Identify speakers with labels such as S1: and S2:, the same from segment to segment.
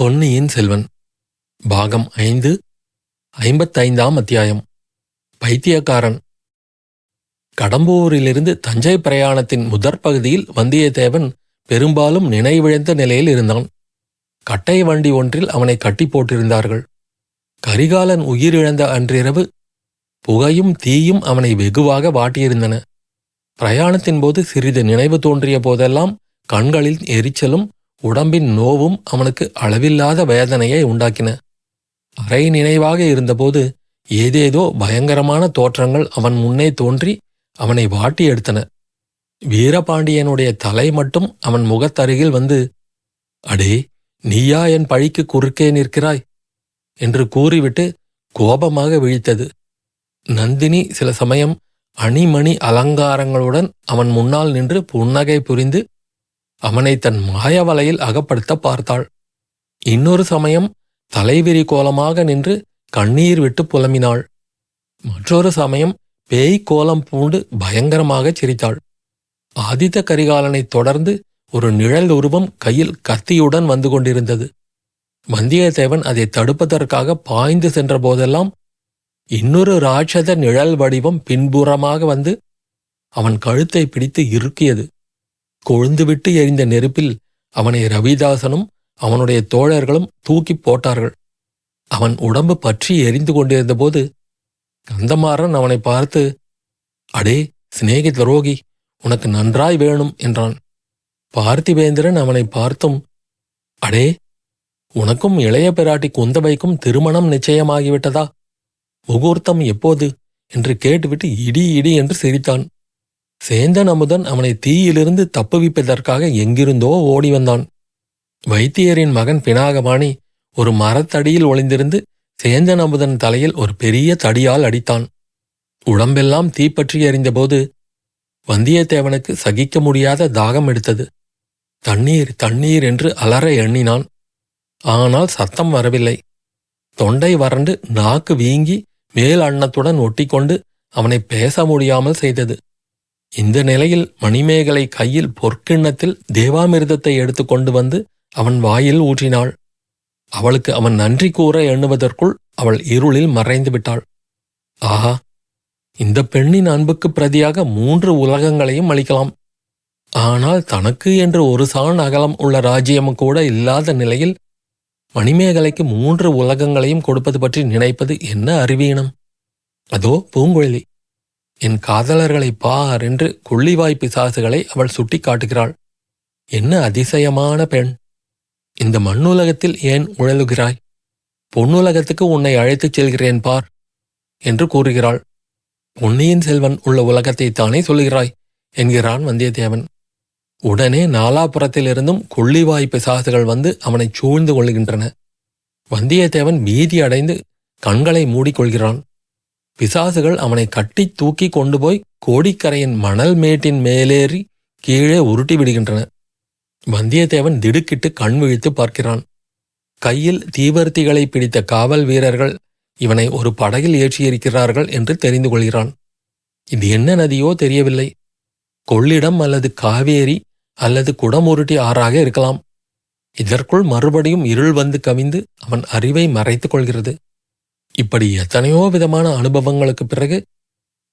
S1: பொன்னியின் செல்வன். பாகம் ஐந்து ஐம்பத்தைந்தாம் அத்தியாயம். பைத்தியக்காரன். கடம்பூரிலிருந்து தஞ்சை பிரயாணத்தின் முதற் பகுதியில் வந்தியத்தேவன் பெரும்பாலும் நினைவிழந்த நிலையில் இருந்தான். கட்டை வண்டி ஒன்றில் அவனை கட்டி போட்டிருந்தார்கள். கரிகாலன் உயிரிழந்த அன்றிரவு புகையும் தீயும் அவனை வெகுவாக வாட்டியிருந்தன. பிரயாணத்தின் போது சிறிது நினைவு தோன்றிய போதெல்லாம் கண்களில் எரிச்சலும் உடம்பின் நோவும் அவனுக்கு அளவில்லாத வேதனையை உண்டாக்கின. அரை நினைவாக இருந்தபோது ஏதேதோ பயங்கரமான தோற்றங்கள் அவன் முன்னே தோன்றி அவனை வாட்டி எடுத்தன. வீரபாண்டியனுடைய தலை மட்டும் அவன் முகத்தருகில் வந்து அடே நீயா என் பழிக்கு குறுக்கே நிற்கிறாய்? என்று கூறிவிட்டு கோபமாக விழித்தது. நந்தினி சில சமயம் அணிமணி அலங்காரங்களுடன் அவன் முன்னால் நின்று புன்னகை புரிந்து அவனை தன் மாயவலையில் அகப்படுத்த பார்த்தாள். இன்னொரு சமயம் தலைவிரி கோலமாக நின்று கண்ணீர் விட்டு புலம்பினாள். மற்றொரு சமயம் பேய் கோலம் பூண்டு பயங்கரமாகச் சிரித்தாள். ஆதித்த கரிகாலனைத் தொடர்ந்து ஒரு நிழல் உருவம் கையில் கத்தியுடன் வந்து கொண்டிருந்தது. வந்தியத்தேவன் அதை தடுப்பதற்காக பாய்ந்து சென்ற போதெல்லாம் இன்னொரு ராட்சத நிழல் வடிவம் பின்புறமாக வந்து அவன் கழுத்தை பிடித்து இறுக்கியது. கொழுந்துவிட்டு எரிந்த நெருப்பில் அவனை ரவிதாசனும் அவனுடைய தோழர்களும் தூக்கிப் போட்டார்கள். அவன் உடம்பு பற்றி எரிந்து கொண்டிருந்தபோது கந்தமாறன் அவனை பார்த்து அடே சிநேகி துரோகி உனக்கு நன்றாய் வேணும் என்றான். பார்த்திவேந்திரன் அவனை பார்த்தும் அடே உனக்கும் இளைய பிராட்டி குந்தவைக்கும் திருமணம் நிச்சயமாகிவிட்டதா? முகூர்த்தம் எப்போது? என்று கேட்டுவிட்டு இடி இடி என்று சிரித்தான். சேந்தன் அமுதன் அவனை தீயிலிருந்து தப்புவிப்பதற்காக எங்கிருந்தோ ஓடி வந்தான். வைத்தியரின் மகன் பினாகபாணி ஒரு மரத்தடியில் ஒளிந்திருந்து சேந்தன் அமுதன் தலையில் ஒரு பெரிய தடியால் அடித்தான். உடம்பெல்லாம் தீப்பற்றி எறிந்தபோது வந்தியத்தேவனுக்கு சகிக்க முடியாத தாகம் எடுத்தது. தண்ணீர் தண்ணீர் என்று அலற எண்ணினான். ஆனால் சத்தம் வரவில்லை. தொண்டை வறண்டு நாக்கு வீங்கி மேல் அன்னத்துடன் ஒட்டிக்கொண்டு அவனை பேச முடியாமல் செய்தது. இந்த நிலையில் மணிமேகலை கையில் பொற்கிண்ணத்தில் தேவாமிர்தத்தை எடுத்து கொண்டு வந்து அவன் வாயில் ஊற்றினாள். அவளுக்கு அவன் நன்றி கூற எண்ணுவதற்குள் அவள் இருளில் மறைந்து விட்டாள். ஆஹா இந்த பெண்ணின் அன்புக்கு பிரதியாக மூன்று உலகங்களையும் அளிக்கலாம். ஆனால் தனக்கு என்று ஒரு சான் அகலம் உள்ள ராஜ்யம் கூட இல்லாத நிலையில் மணிமேகலைக்கு மூன்று உலகங்களையும் கொடுப்பது பற்றி நினைப்பது என்ன அறிவீனம்? அதோ பூங்குழலி. என் காதலர்களை பார் என்று கொள்ளிவாய் பிசாசுகளை அவள் சுட்டிக் காட்டுகிறாள் என்ன அதிசயமான பெண். இந்த மண்ணுலகத்தில் ஏன் உழலுகிறாய்? பொன்னுலகத்துக்கு உன்னை அழைத்துச் செல்கிறேன் பார் என்று கூறுகிறாள். பொன்னியின் செல்வன் உள்ள உலகத்தைத்தானே சொல்லுகிறாய் என்கிறான் வந்தியத்தேவன். உடனே நாலாபுரத்திலிருந்தும் கொள்ளிவாய் பிசாசுகள் வந்து அவனை சூழ்ந்து கொள்கின்றன வந்தியத்தேவன் பீதி அடைந்து கண்களை மூடிக்கொள்கிறான். பிசாசுகள் அவனை கட்டி தூக்கி கொண்டு போய் கோடிக்கரையின் மணல் மேட்டின் மேலேறி கீழே உருட்டி விடுகின்றன. வந்தியத்தேவன் திடுக்கிட்டு கண் விழித்து பார்க்கிறான். கையில் தீவர்த்திகளை பிடித்த காவல் வீரர்கள் இவனை ஒரு படகில் ஏற்றியிருக்கிறார்கள் என்று தெரிந்து கொள்கிறான். இது என்ன நதியோ தெரியவில்லை. கொள்ளிடம் அல்லது காவேரி அல்லது குடமுருட்டி ஆறாக இருக்கலாம். இதற்குள் மறுபடியும் இருள் வந்து கவிந்து அவன் அறிவை மறைத்துக் கொள்கிறது. இப்படி எத்தனையோ விதமான அனுபவங்களுக்கு பிறகு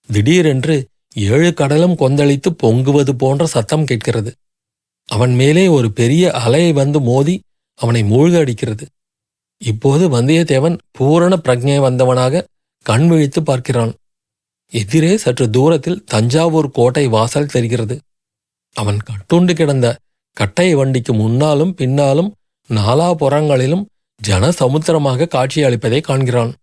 S1: திடீரென்று ஏழு கடலும் கொந்தளித்து பொங்குவது போன்ற சத்தம் கேட்கிறது. அவன் மேலே ஒரு பெரிய அலை வந்து மோதி அவனை மூழ்கடிக்கிறது. இப்போது வந்தியத்தேவன் பூரண பிரஜை வந்தவனாக கண் விழித்து பார்க்கிறான். எதிரே சற்று தூரத்தில் தஞ்சாவூர் கோட்டை வாசல் தெரிகிறது. அவன் கட்டுண்டு கிடந்த கட்டை வண்டிக்கு முன்னாலும் பின்னாலும் நாலாபுறங்களிலும் ஜன சமுத்திரமாக காட்சியளிப்பதை காண்கிறான்.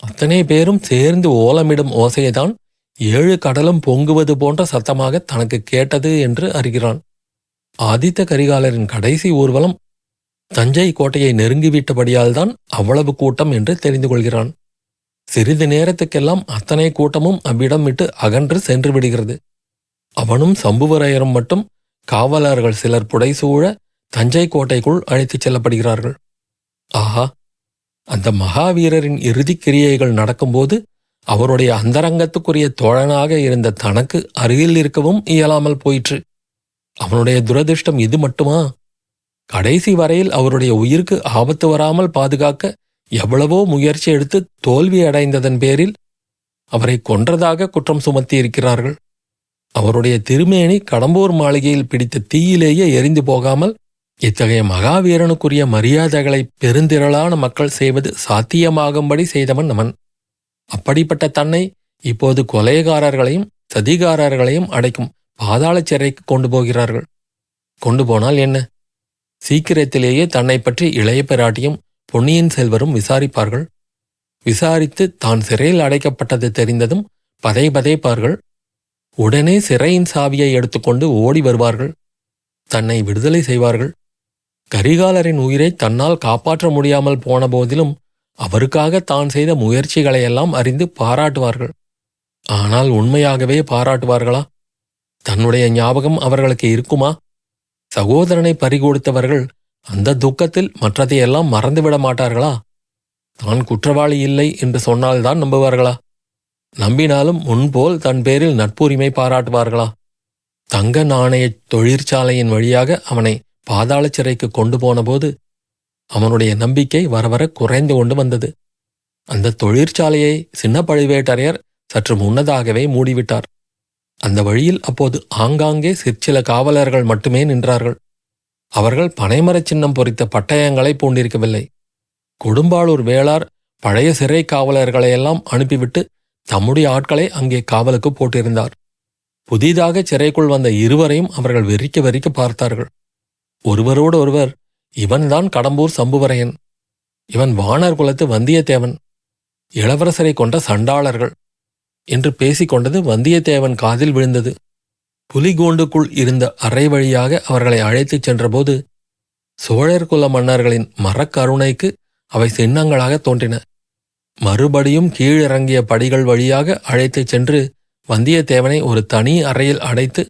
S1: அத்தனை பேரும் சேர்ந்து ஓலமிடும் ஓசையைதான் ஏழு கடலும் பொங்குவது போன்ற சத்தமாக தனக்கு கேட்டது என்று அறிகிறான். ஆதித்த கரிகாலரின் கடைசி ஊர்வலம் தஞ்சை கோட்டையை நெருங்கிவிட்டபடியால் தான் அவ்வளவு கூட்டம் என்று தெரிந்து கொள்கிறான். சிறிது நேரத்துக்கெல்லாம் அத்தனை கூட்டமும் அவ்விடம் விட்டு அகன்று சென்று விடுகிறது. அவனும் சம்புவரையரும் மட்டும் காவலர்கள் சிலர் புடைசூழ தஞ்சை கோட்டைக்குள் அழைத்துச் செல்லப்படுகிறார்கள். ஆஹா அந்த மகாவீரரின் இறுதிக் கிரியைகள் நடக்கும்போது அவருடைய அந்தரங்கத்துக்குரிய தோழனாக இருந்த தனக்கு அருகில் இருக்கவும் இயலாமல் போயிற்று. அவனுடைய துரதிர்ஷ்டம் இது மட்டுமா? கடைசி வரையில் அவருடைய உயிருக்கு ஆபத்து வராமல் பாதுகாக்க எவ்வளவோ முயற்சி எடுத்து தோல்வி அடைந்ததன் பேரில் அவரை கொன்றதாக குற்றம் சுமத்தியிருக்கிறார்கள். அவருடைய திருமேனி கடம்பூர் மாளிகையில் பிடித்த தீயிலேயே எரிந்து போகாமல் இத்தகைய மகாவீரனுக்குரிய மரியாதைகளை பெருந்திரளான மக்கள் செய்வது சாத்தியமாகும்படி செய்தவன் அவன். அப்படிப்பட்ட தன்னை இப்போது கொலைகாரர்களையும் சதிகாரர்களையும் அடைக்கும் பாதாள சிறைக்கு கொண்டு போகிறார்கள். கொண்டு போனால் என்ன? சீக்கிரத்திலேயே தன்னை பற்றி இளைய பிராட்டியும் பொன்னியின் செல்வரும் விசாரிப்பார்கள். விசாரித்து தான் சிறையில் அடைக்கப்பட்டது தெரிந்ததும் பதை பதைப்பார்கள் உடனே சிறையின் சாவியை எடுத்துக்கொண்டு ஓடி வருவார்கள். தன்னை விடுதலை செய்வார்கள். கரிகாலரின் உயிரை தன்னால் காப்பாற்ற முடியாமல் போன போதிலும் அவருக்காக தான் செய்த முயற்சிகளையெல்லாம் அறிந்து பாராட்டுவார்கள். ஆனால் உண்மையாகவே பாராட்டுவார்களா? தன்னுடைய ஞாபகம் அவர்களுக்கு இருக்குமா? சகோதரனை பறிகொடுத்தவர்கள் அந்த துக்கத்தில் மற்றதையெல்லாம் மறந்துவிட மாட்டார்களா? தான் குற்றவாளி இல்லை என்று சொன்னால்தான் நம்புவார்களா? நம்பினாலும் முன்போல் தன் பேரில் நட்புரிமை பாராட்டுவார்களா? தங்க நாணய தொழிற்சாலையின் வழியாக அவனை பாதாள சிறைக்கு கொண்டு போனபோது அவனுடைய நம்பிக்கை வரவர குறைந்து கொண்டு வந்தது. அந்த தொழிற்சாலையை சின்ன பழுவேட்டரையர் சற்று முன்னதாகவே மூடிவிட்டார். அந்த வழியில் அப்போது ஆங்காங்கே சிற்சில காவலர்கள் மட்டுமே நின்றார்கள். அவர்கள் பனைமரச் சின்னம் பொறித்த பட்டயங்களை பூண்டிருக்கவில்லை. கொடும்பாளூர் வேளார் பழைய சிறை காவலர்களையெல்லாம் அனுப்பிவிட்டு தம்முடைய ஆட்களை அங்கே காவலுக்கு போட்டிருந்தார். புதிதாக சிறைக்குள் வந்த இருவரையும் அவர்கள் வெறிக்க வெறிக்க பார்த்தார்கள். ஒருவரோடு ஒருவர் இவன்தான் கடம்பூர் சம்புவரையன். இவன் வானர் குலத்து வந்தியத்தேவன் இளவரசரை கொண்ட சண்டாளர்கள் என்று பேசிக்கொண்டது வந்தியத்தேவன் காதில் விழுந்தது. புலிகூண்டுக்குள் இருந்த அறை வழியாக அவர்களை அழைத்துச் சென்றபோது சோழர் குல மன்னர்களின் மரக்கருணைக்கு அவை சின்னங்களாக தோன்றின. மறுபடியும் கீழிறங்கிய படிகள் வழியாக அழைத்துச் சென்று வந்தியத்தேவனை ஒரு தனி அறையில் அடைத்து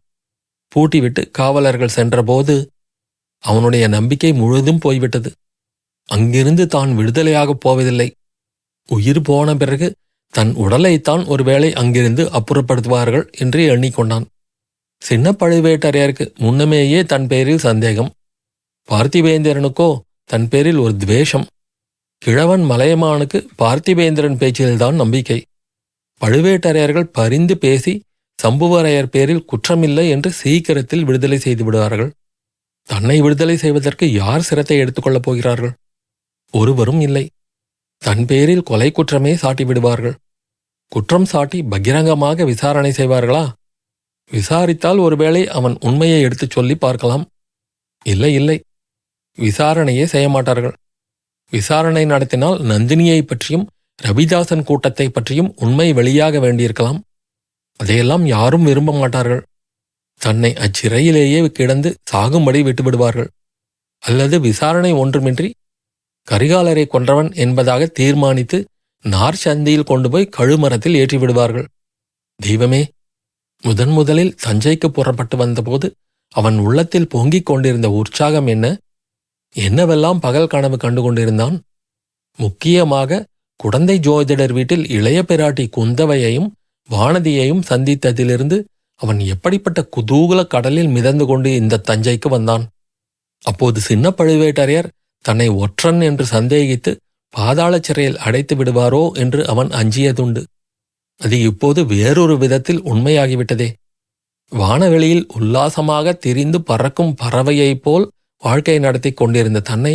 S1: பூட்டிவிட்டு காவலர்கள் சென்றபோது அவனுடைய நம்பிக்கை முழுதும் போய்விட்டது. அங்கிருந்து தான் விடுதலையாகப் போவதில்லை. உயிர் போன பிறகு தன் உடலைத்தான் ஒருவேளை அங்கிருந்து அப்புறப்படுத்துவார்கள் என்று எண்ணிக்கொண்டான். சின்ன பழுவேட்டரையருக்கு முன்னமேயே தன் பேரில் சந்தேகம். பார்த்திவேந்திரனுக்கோ தன் பேரில் ஒரு துவேஷம். கிழவன் மலையமானுக்கு பார்த்திவேந்திரன் பேச்சில்தான் நம்பிக்கை. பழுவேட்டரையர்கள் பரிந்து பேசி சம்புவரையர் பேரில் குற்றமில்லை என்று சீக்கிரத்தில் விடுதலை செய்து விடுவார்கள். தன்னை விடுதலை செய்வதற்கு யார் சிரத்தை எடுத்துக்கொள்ளப் போகிறார்கள்? ஒருவரும் இல்லை. தன் பேரில் கொலை குற்றமே சாட்டி விடுவார்கள். குற்றம் சாட்டி பகிரங்கமாக விசாரணை செய்வார்களா? விசாரித்தால் ஒருவேளை அவன் உண்மையை எடுத்துச் சொல்லி பார்க்கலாம். இல்லை இல்லை. விசாரணையே செய்ய மாட்டார்கள் விசாரணை நடத்தினால் நந்தினியை பற்றியும் ரவிதாசன் கூட்டத்தை பற்றியும் உண்மை வெளியாக வேண்டியிருக்கலாம். அதையெல்லாம் யாரும் விரும்ப மாட்டார்கள். தன்னை அச்சிறையிலேயே கிடந்து சாகும்படி விட்டுவிடுவார்கள். அல்லது விசாரணை ஒன்றுமின்றி கரிகாலரை கொன்றவன் என்பதாக தீர்மானித்து நார் சந்தியில் கொண்டு போய் கழுமரத்தில் ஏற்றி விடுவார்கள் தெய்வமே முதன் முதலில் தஞ்சைக்கு புறப்பட்டு வந்தபோது அவன் உள்ளத்தில் பொங்கிக் கொண்டிருந்த உற்சாகம் என்ன? என்னவெல்லாம் பகல் கனவு கண்டு கொண்டிருந்தான் முக்கியமாக குடந்தை ஜோதிடர் வீட்டில் இளைய பிராட்டி குந்தவையையும் வானதியையும் சந்தித்ததிலிருந்து அவன் எப்படிப்பட்ட குதூகல கடலில் மிதந்து கொண்டு இந்த தஞ்சைக்கு வந்தான். அப்போது சின்ன பழுவேட்டரையர் தன்னை ஒற்றன் என்று சந்தேகித்து பாதாள சிறையில் அடைத்து விடுவாரோ என்று அவன் அஞ்சியதுண்டு. அது இப்போது வேறொரு விதத்தில் உண்மையாகிவிட்டதே. வானவெளியில் உல்லாசமாக திரிந்து பறக்கும் பறவையைப் போல் வாழ்க்கை நடத்தி கொண்டிருந்த தன்னை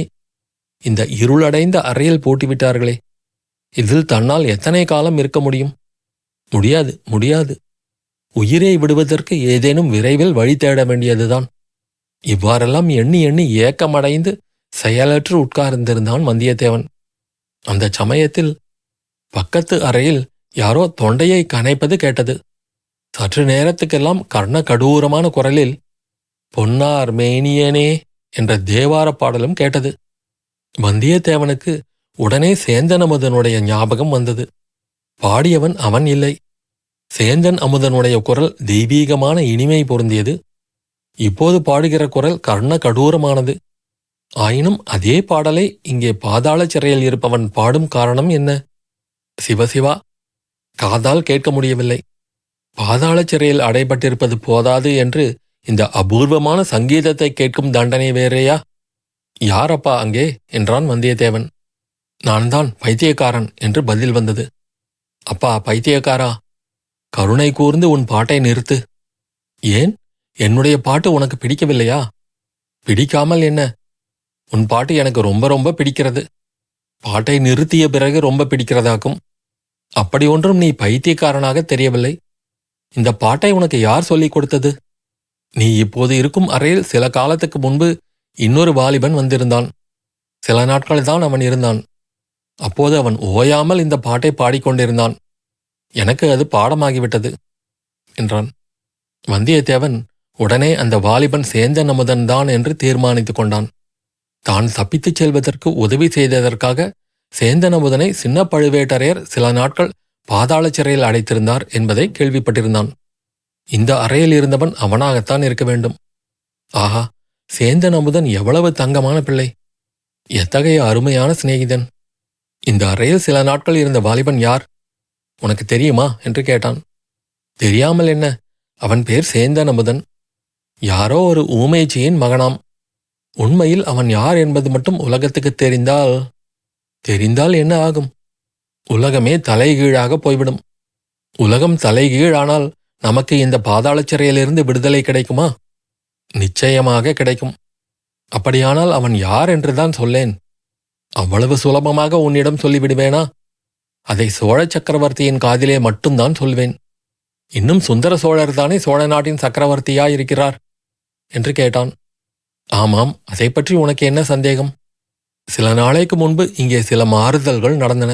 S1: இந்த இருளடைந்த அறையில் போட்டிவிட்டார்களே. இதில் தன்னால் எத்தனை காலம் இருக்க முடியும்? முடியாது முடியாது. உயிரை விடுவதற்கு ஏதேனும் விரைவில் வழி தேட வேண்டியதுதான். இவ்வாறெல்லாம் எண்ணி எண்ணி ஏக்கமடைந்து செயலற்று உட்கார்ந்திருந்தான் வந்தியத்தேவன். அந்த சமயத்தில் பக்கத்து அறையில் யாரோ தொண்டையை கனைப்பது கேட்டது. சற்று நேரத்துக்கெல்லாம் கர்ண கடூரமான குரலில் பொன்னார் மேனியனே என்ற தேவார பாடலும் கேட்டது. வந்தியத்தேவனுக்கு உடனே சேந்தனமுதனுடைய ஞாபகம் வந்தது. பாடியவன் அவன் இல்லை. சேந்தன் அமுதனுடைய குரல் தெய்வீகமான இனிமை பொருந்தியது. இப்போது பாடுகிற குரல் கர்ண கடூரமானது. ஆயினும் அதே பாடலை இங்கே பாதாள சிறையில் இருப்பவன் பாடும் காரணம் என்ன? சிவசிவா காதால் கேட்க முடியவில்லை. பாதாள சிறையில் அடைபட்டிருப்பது போதாது என்று இந்த அபூர்வமான சங்கீதத்தை கேட்கும் தண்டனை வேறேயா? யாரப்பா அங்கே? என்றான் வந்தியத்தேவன். நான் தான் பைத்தியக்காரன் என்று பதில் வந்தது. அப்பா பைத்தியக்காரா? கருணை கூர்ந்து உன் பாட்டை நிறுத்து. ஏன்? என்னுடைய பாட்டு உனக்கு பிடிக்கவில்லையா? பிடிக்காமல் என்ன? உன் பாட்டு எனக்கு ரொம்ப ரொம்ப பிடிக்கிறது. பாட்டை நிறுத்திய பிறகு ரொம்ப பிடிக்கிறதாக்கும். அப்படி ஒன்றும் நீ பைத்தியக்காரனாக தெரியவில்லை. இந்த பாட்டை உனக்கு யார் சொல்லிக் கொடுத்தது? நீ இப்போது இருக்கும் அறையில் சில காலத்துக்கு முன்பு இன்னொரு வாலிபன் வந்திருந்தான். சில நாட்கள் தான் அவன் இருந்தான். அப்போது அவன் ஓயாமல் இந்த பாட்டை பாடிக்கொண்டிருந்தான். எனக்கு அது பாடமாகிவிட்டது என்றான். வந்தியத்தேவன் உடனே அந்த வாலிபன் சேந்தன் அமுதன் தான் என்று தீர்மானித்துக் கொண்டான். தான் தப்பித்துச் செல்வதற்கு உதவி செய்ததற்காக சேந்தன் அமுதனை சின்ன பழுவேட்டரையர் சில நாட்கள் பாதாள சிறையில் அடைத்திருந்தார் என்பதை கேள்விப்பட்டிருந்தான். இந்த அறையில் இருந்தவன் அவனாகத்தான் இருக்க வேண்டும். ஆஹா சேந்தன் அமுதன் எவ்வளவு தங்கமான பிள்ளை! எத்தகைய அருமையான சிநேகிதன்! இந்த அறையில் சில நாட்கள் இருந்த வாலிபன் யார்? உனக்கு தெரியுமா? என்று கேட்டான். தெரியாமல் என்ன? அவன் பேர் சேந்தன் அமுதன். யாரோ ஒரு ஊமைச்சியின் மகனாம். உண்மையில் அவன் யார் என்பது மட்டும் உலகத்துக்கு தெரிந்தால் தெரிந்தால் என்ன ஆகும்? உலகமே தலைகீழாக போய்விடும். உலகம் தலைகீழானால் நமக்கு இந்த பாதாள சிறையிலிருந்து விடுதலை கிடைக்குமா? நிச்சயமாக கிடைக்கும். அப்படியானால் அவன் யார் என்றுதான் சொல்லேன். அவ்வளவு சுலபமாக உன்னிடம் சொல்லிவிடுவேனா? அதை சோழ சக்கரவர்த்தியின் காதிலே மட்டும்தான் சொல்வேன். இன்னும் சுந்தர சோழர் தானே சோழ நாட்டின் சக்கரவர்த்தியாயிருக்கிறார்? என்று கேட்டான். ஆமாம் அதை பற்றி உனக்கு என்ன சந்தேகம்? சில நாளைக்கு முன்பு இங்கே சில மாறுதல்கள் நடந்தன.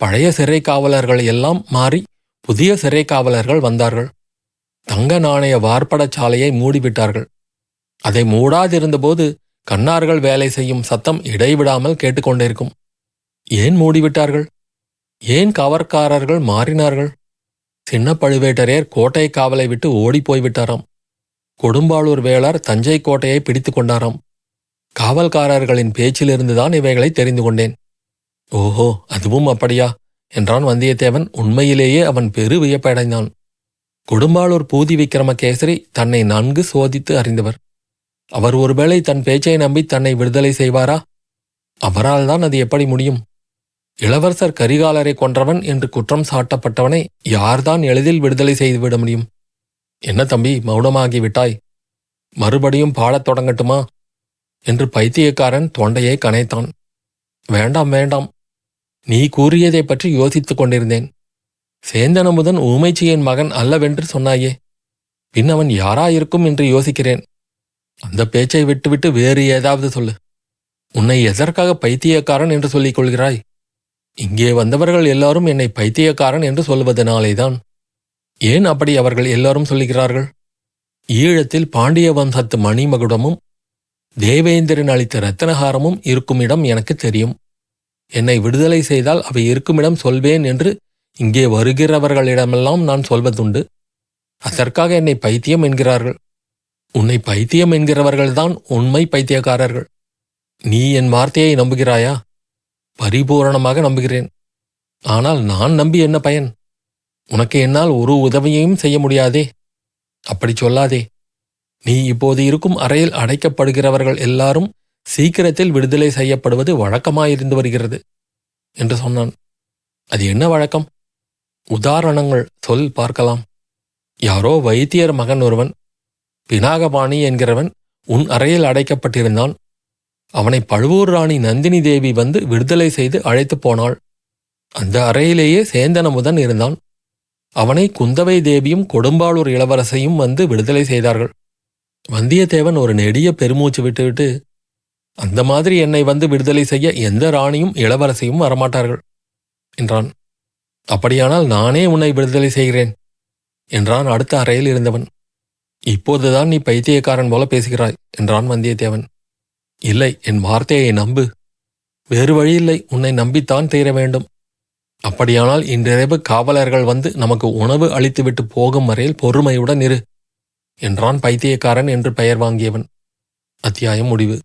S1: பழைய சிறை காவலர்கள் எல்லாம் மாறி புதிய சிறை காவலர்கள் வந்தார்கள். தங்க நாணய வார்ப்படச் சாலையை மூடிவிட்டார்கள். அதை மூடாதிருந்தபோது கண்ணார்கள் வேலை செய்யும் சத்தம் இடைவிடாமல் கேட்டுக்கொண்டிருக்கும். ஏன் மூடிவிட்டார்கள்? ஏன் கவர்க்காரர்கள் மாறினார்கள்? சின்ன பழுவேட்டரையர் கோட்டை காவலை விட்டு ஓடிப்போய் விட்டாராம் கொடும்பாளூர் வேளார் தஞ்சை கோட்டையை பிடித்துக் கொண்டாராம். காவல்காரர்களின் பேச்சிலிருந்துதான் இவைகளை தெரிந்து கொண்டேன். ஓஹோ அதுவும் அப்படியா? என்றான் வந்தியத்தேவன் உண்மையிலேயே அவன் பெரு வியப்படைந்தான். கொடும்பாளூர் பூதி விக்ரமகேசரி தன்னை நன்கு சோதித்து அறிந்தவர். அவர் ஒருவேளை தன் பேச்சை நம்பி தன்னை விடுதலை செய்வாரா? அவரால் தான் அது எப்படி முடியும்? இளவரசர் கரிகாலரை கொன்றவன் என்று குற்றம் சாட்டப்பட்டவனை யார்தான் எளிதில் விடுதலை செய்துவிட முடியும்? என்ன தம்பி மௌனமாகி விட்டாய் மறுபடியும் பாடத் தொடங்கட்டுமா? என்று பைத்தியக்காரன் தொண்டையை கனைத்தான். வேண்டாம் வேண்டாம். நீ கூறியதைப் பற்றி யோசித்துக் கொண்டிருந்தேன். சேந்தனமுதன் ஊமைச்சியின் மகன் அல்லவென்று சொன்னாயே. பின் அவன் யாராயிருக்கும் என்று யோசிக்கிறேன். அந்த பேச்சை விட்டுவிட்டு வேறு ஏதாவது சொல்லு. உன்னை எதற்காக பைத்தியக்காரன் என்று சொல்லிக் கொள்கிறாய்? இங்கே வந்தவர்கள் எல்லாரும் என்னை பைத்தியக்காரன் என்று சொல்வதனாலேதான் ஏன் அப்படி அவர்கள் எல்லாரும் சொல்லுகிறார்கள்? ஈழத்தில் பாண்டிய வம்சத்து மணிமகுடமும் தேவேந்திரன் அளித்த ரத்தனஹாரமும் இருக்கும் இடம் எனக்கு தெரியும். என்னை விடுதலை செய்தால் அவை இருக்குமிடம் சொல்வேன் என்று இங்கே வருகிறவர்களிடமெல்லாம் நான் சொல்வதுண்டு. அதற்காக என்னை பைத்தியம் என்கிறார்கள். உன்னை பைத்தியம் என்கிறவர்கள்தான் உண்மை பைத்தியக்காரர்கள். நீ என் வார்த்தையை நம்புகிறாயா? பரிபூரணமாக நம்புகிறேன். ஆனால் நான் நம்பி என்ன பயன்? உனக்கு என்னால் ஒரு உதவியையும் செய்ய முடியாதே. அப்படி சொல்லாதே. நீ இப்போது இருக்கும் அறையில் அடைக்கப்படுகிறவர்கள் எல்லாரும் சீக்கிரத்தில் விடுதலை செய்யப்படுவது வழக்கமாயிருந்து வருகிறது என்று சொன்னான். அது என்ன வழக்கம்? உதாரணங்கள் சொல் பார்க்கலாம். யாரோ வைத்தியர் மகன் ஒருவன் பினாகபாணி என்கிறவன் உன் அறையில் அடைக்கப்பட்டிருந்தான். அவனை பழுவூர் ராணி நந்தினி தேவி வந்து விடுதலை செய்து அழைத்துப் போனாள். அந்த அறையிலேயே சேந்தனமுதன் இருந்தான். அவனை குந்தவை தேவியும் கொடும்பாளூர் இளவரசையும் வந்து விடுதலை செய்தார்கள். வந்தியத்தேவன் ஒரு நெடிய பெருமூச்சு விட்டுவிட்டு அந்த மாதிரி என்னை வந்து விடுதலை செய்ய எந்த ராணியும் இளவரசியும் வரமாட்டார்கள் என்றான். அப்படியானால் நானே உன்னை விடுதலை செய்கிறேன் என்றான் அடுத்த அறையில் இருந்தவன். இப்போதுதான் நீ பைத்தியக்காரன் போல பேசுகிறாய் என்றான் வந்தியத்தேவன். இல்லை என் வார்த்தையை நம்பு. வேறு வழியில்லை உன்னை நம்பித்தான் தீர வேண்டும். அப்படியானால் இன்றிரவு காவலர்கள் வந்து நமக்கு உணவு அளித்துவிட்டு போகும் வரையில் பொறுமையுடன் இரு என்றான் பைத்தியக்காரன் என்று பெயர் வாங்கியவன். அத்தியாயம் முடிவு.